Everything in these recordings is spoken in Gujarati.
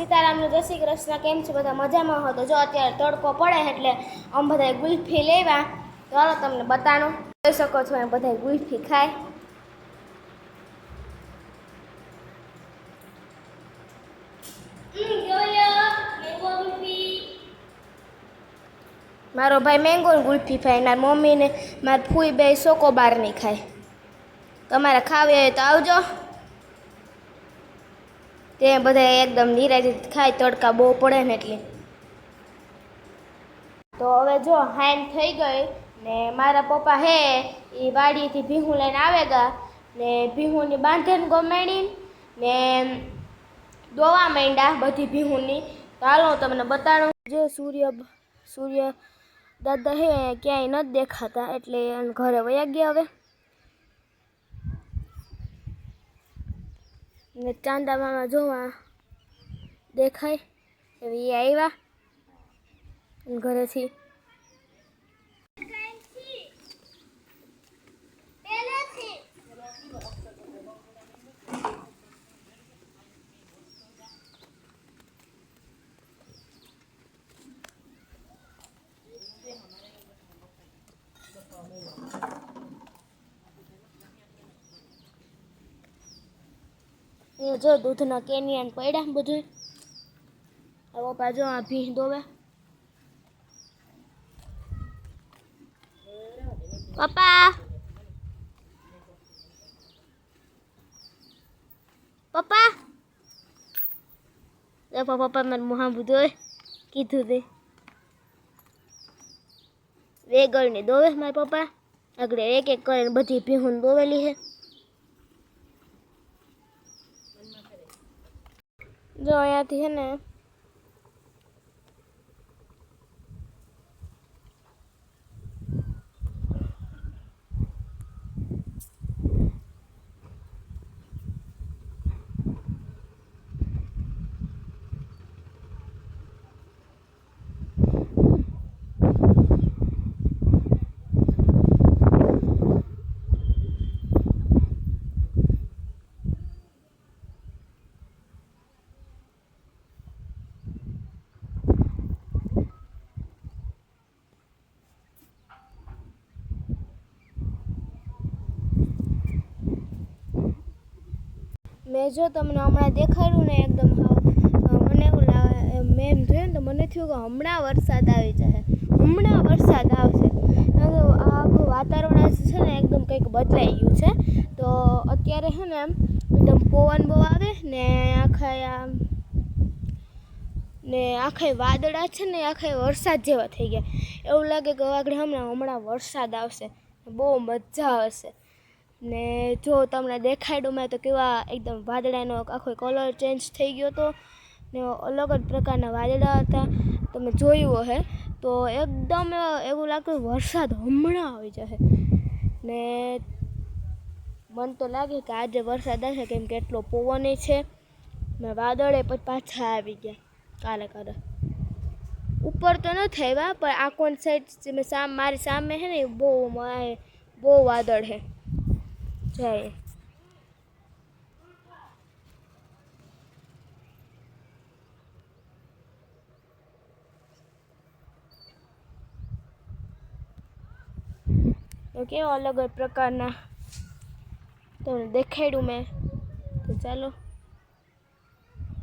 સીતારામનું જય શ્રી કૃષ્ણ, કેમ છે બધા? મજામાં હતો જો અત્યારે તડકો પડે એટલે આમ બધા ગુલ્ફી લેવા. હાલો તમને બતાનું. જોઈ શકો છો એમ બધા ગુલ્ફી ખાય. મારો ભાઈ મેંગો ગુલ્ફી ખાય, મારી મમ્મીને, મારી ફૂઈ બે નહીં ખાય. તમારે ખાવી હોય તો આવજો. તે બધા એકદમ નિરાજી ખાય, તડકા બહુ પડે ને એટલે. તો હવે જો હાઈન થઈ ગઈ ને મારા પપ્પા હે એ વાડીથી ભીહું લઈને આવેગા ને ભીહુંની બાંધણ ગમેડી ને દોવા માંડ્યા બધી ભીહુંની. તો હાલો તમને બતાડું. જે સૂર્ય સૂર્ય દાદા હે ક્યાંય નથી દેખાતા એટલે ઘરે વયા ગયા હવે. ને ચાંદા જોવા દેખાય એવી આવ્યા ઘરેથી એ જો દૂધના કેનિયન પડ્યા બધું હવે પાછો આ ભી દોવે. પપ્પા. પપ્પા. જો પપ્પા મને મોહા બધું કીધું તે. વેગળ ને દોવે મારા પપ્પા. આગળ એક એક કરીને બધી ભીહું દોવેલી છે જો અહીંયાથી છે ને મેં જો તમને હમણાં દેખાડ્યું ને એકદમ મને એવું લાગે મેં એમ જોયું ને તો મને થયું કે હમણાં વરસાદ આવી જશે. હમણાં વરસાદ આવશે. આખું વાતાવરણ આજે છે ને એકદમ કંઈક બદલાઈ ગયું છે. તો અત્યારે છે ને એમ એકદમ પવન બહુ આવે ને આખા આમ ને આખા વાદળા છે ને આખા વરસાદ જેવા થઈ ગયા. એવું લાગે કે આગળ હમણાં હમણાં વરસાદ આવશે. બહુ મજા આવશે. ને જો તમને દેખાડ્યું મેં તો કેવા એકદમ વાદળાનો આખો કલર ચેન્જ થઈ ગયો હતો ને અલગ જ પ્રકારના વાદળા હતા. તમે જોયું હે, તો એકદમ એવું લાગતું વરસાદ હમણાં આવી જશે. ને મને તો લાગે કે આજે વરસાદ આવશે કેમ કે એટલો પવન છે. ને વાદળે પછી પાછા આવી ગયા, કાલે કાલે. ઉપર તો નથી આવ્યા, પણ આ કોણ સાઈડ મેં સામ, મારી સામે છે ને બહુ બહુ વાદળ છે જાય તો કેવા અલગ અલગ પ્રકારના તમને દેખાડ્યું મેં તો ચાલો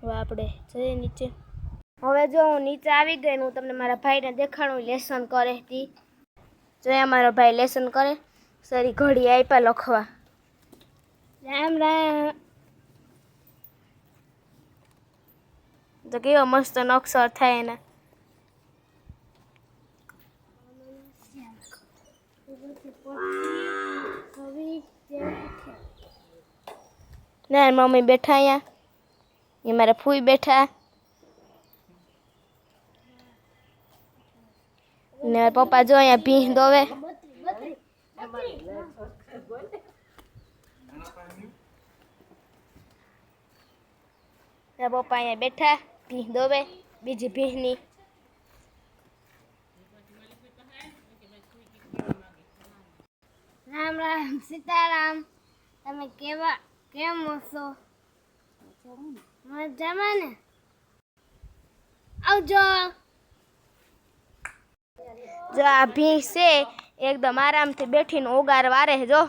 હવે આપણે જઈએ નીચે હવે જો હું નીચે આવી ગઈ ને હું તમને મારા ભાઈને દેખાડું, લેસન કરે હતી જોયા મારો ભાઈ લેસન કરે, સારી ઘડી આપ્યા લખવા. રામ રામ તો કેવો મસ્ત નકશો થાય એના ના મમ્મી બેઠા અહીંયા એ મારા ફૂઈ બેઠા ને મારા પપ્પા જો અહીંયા ભીહ દોવે પપ્પા અહીંયા બેઠા ભીહ દોવે બીજી ભીહની રામ રામ સીતારામ તમે કેવા કેમ છો મજામાં ને? આવજો. જો આ ભીહ છે એકદમ આરામથી બેઠીને ઓગાર વારે જો.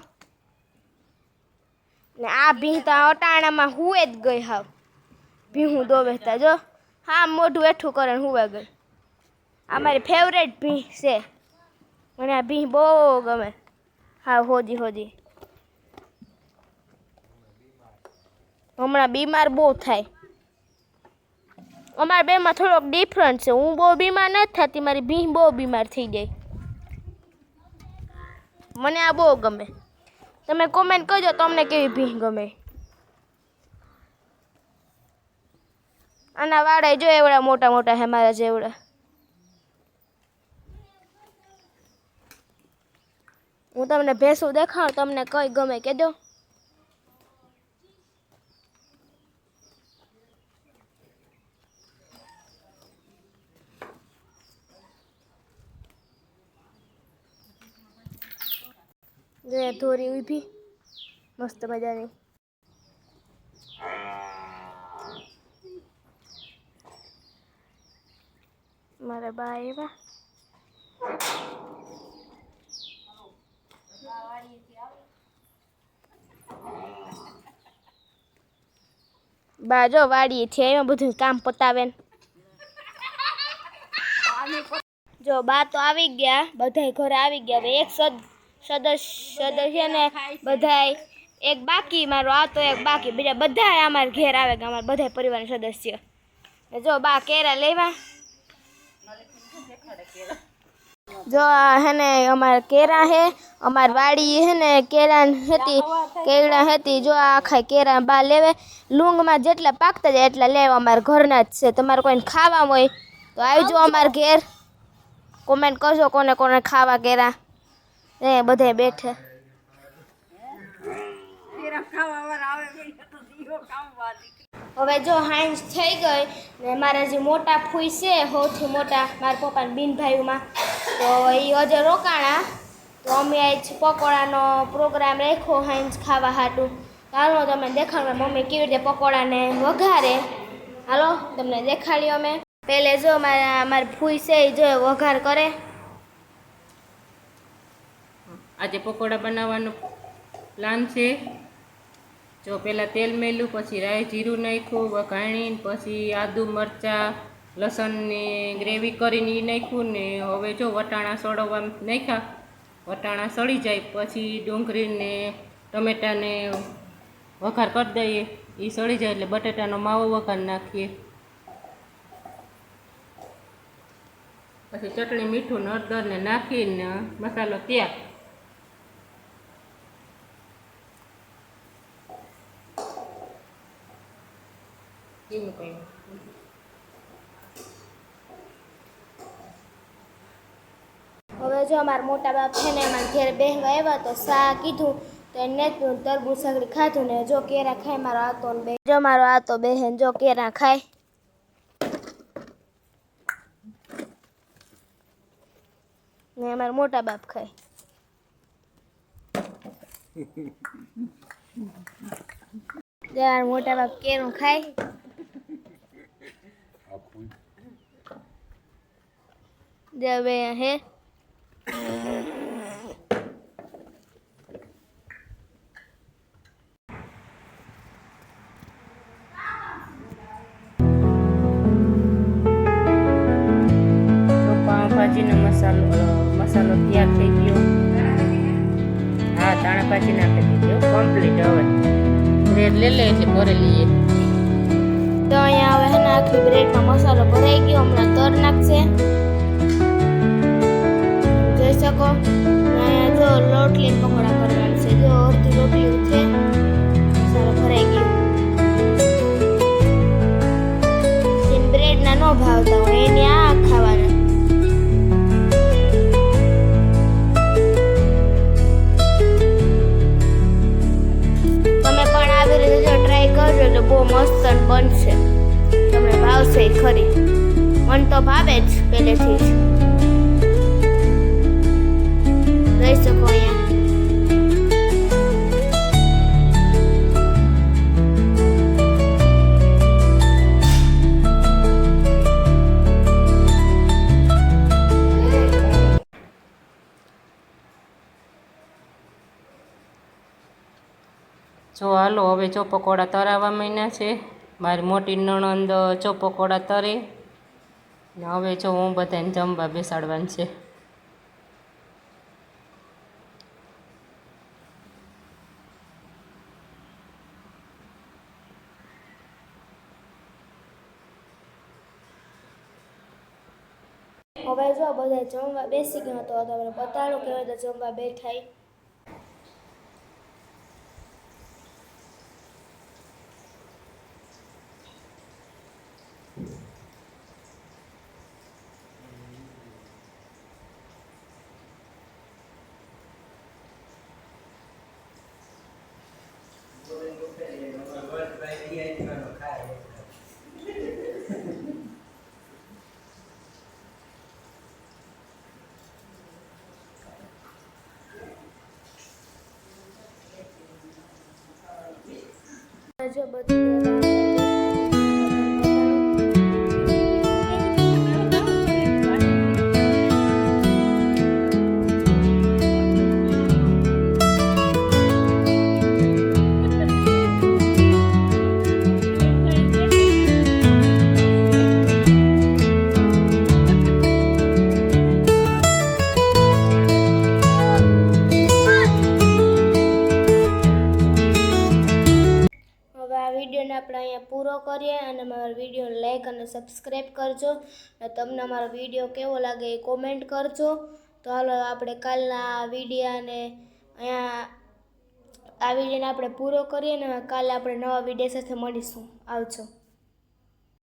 ને આ ભીહ તો અટાણામાં હુએ જ ગઈ હાવ. ભીહું દોવેતા જો. હા, મોઢું એઠું કરે હું આગળ. આ મારી ફેવરેટ ભીં છે. મને આ ભીહ બહુ ગમે. હા, હોજી હોજી. હમણાં બીમાર બહુ થાય. અમારા બેમાં થોડોક ડિફરન્ટ છે. હું બહુ બીમાર નથી થતી, મારી ભીહ બહુ બીમાર થઈ જાય. મને આ બહુ ગમે. તમે કોમેન્ટ કરજો તમને કેવી ભીહ ગમે. આના વાળા જો એવડા મોટા મોટા હે મારા જેવડા. હું તમને ભેંસું દેખાડું, તમને કઈ ગમે કહેજો જે ધોરી ઊભી. મસ્ત મજાની. મારા બા બાજો વાડીએ છે એમાં બધું કામ પતાવે જો બા તો આવી ગયા બધા ઘરે આવી ગયા. હવે એક સદ સદસ્ય સદસ્ય ને બધાય એક બાકી, મારો આ તો એક બાકી. બીજા બધા અમારા ઘેર આવે કે અમારા બધા પરિવારના સદસ્ય. જો બા કેરા લેવા. જો હે ને અમારા કેરા હે, અમારી વાડી હે ને કેરા હતી કેળા હતી, જો આખા કેરા બા લેવે. લૂંગમાં જેટલા પાકતા જાય એટલા લેવા અમારા ઘરના જ છે. તમારે કોઈને ખાવા હોય તો આવજો અમારા ઘેર. કોમેન્ટ કરજો કોને કોને ખાવા કેરા. એ બધે બેઠે. હવે જો હાંજ થઈ ગઈ ને મારા જે મોટા ફૂઈ છે, સૌથી મોટા મારા પપ્પાના બિનભાઈઓમાં, તો એ હજે રોકાણા. તો અમે આજ પકોડાનો પ્રોગ્રામ રાખ્યો હાંજ ખાવા હાટું. હાલો તમને દેખાડવા, મમ્મી કેવી રીતે પકોડાને વઘારે. હાલો, તમને દેખાડ્યો અમે. પહેલે જો મારા, મારી ફૂઈ છે એ જો વઘાર કરે. આજે પકોડા બનાવવાનો પ્લાન છે. જો પહેલાં તેલ મેલ્યું, પછી રાઈ જીરું નાખ્યું, વઘાણીને પછી આદુ મરચાં, લસણની ગ્રેવી કરીને એ નાખ્યું ને હવે જો વટાણા સળવવા નાખ્યા, વટાણા સળી જાય, પછી ડુંગળીને ટમેટાને વઘાર કરી દઈએ એ સળી જાય એટલે બટેટાનો માવો વઘાર નાખીએ. પછી ચટણી મીઠું નડદરને નાખીને મસાલો તૈયાર. એવું કંઈ હવે જો અમારા મોટા બાપ છે ને એમાં ઘેર બેહવા આવ્યા તો સા કીધું તો એને જ તરબૂચ સગડી ખાધું ને જો કેરા ખાય મારો આતો ને બે. જો મારો આતો બેહેન જો કેરા ખાય. ને અમારા મોટા બાપ ખાય. મોટા બાપ કેરું ખાય. હવે હે તો મસાલો મસાલો તૈયાર થઈ ગયો હા દાણા ભાજી નાખી દીધી કમ્પ્લીટ હવે બ્રેડ લઈ લે એટલે ભરે લઈએ તો અહીંયા હવે આખી બ્રેડમાં મસાલો ભરાઈ ગયો હમણાં તર નાખશે શકો? અહીંયા જો રોટલી ને પકોડા કરવાનું છે જો અડધી રોટલી છે મસાલો ભરાઈ ગયું. જેને બ્રેડના ન ભાવતા હોય, એને આ ખાવાના. તમે પણ આવી રીતે જો ટ્રાય કરજો એટલે બહુ મસ્ત બનશે. તમને ભાવશે ખરી. મન તો ભાવે જ પહેલેથી રહી શકો અહીંયા જો, હાલો, હવે જો પકોડા તરાવવા માંડ્યા છે. મારી મોટી નણંદ જો પકોડા તરે. હવે જો હું બધાને જમવા બેસાડવાની છે. હવે જો બધા જમવા બેસી ગયા તો તમે બતાડો કેવા રીતે જમવા બેઠાય. જો આપણે અહીંયા પૂરો કરીએ અને મારા વિડીયોને લાઈક અને સબસ્ક્રાઈબ કરજો. અને તમને અમારો વીડિયો કેવો લાગે એ કોમેન્ટ કરજો. તો હાલો આપણે કાલના વિડીયાને અહીંયા આ વિડીયોને આપણે પૂરો કરીએ અને કાલે આપણે નવા વીડિયો સાથે મળીશું. આવજો.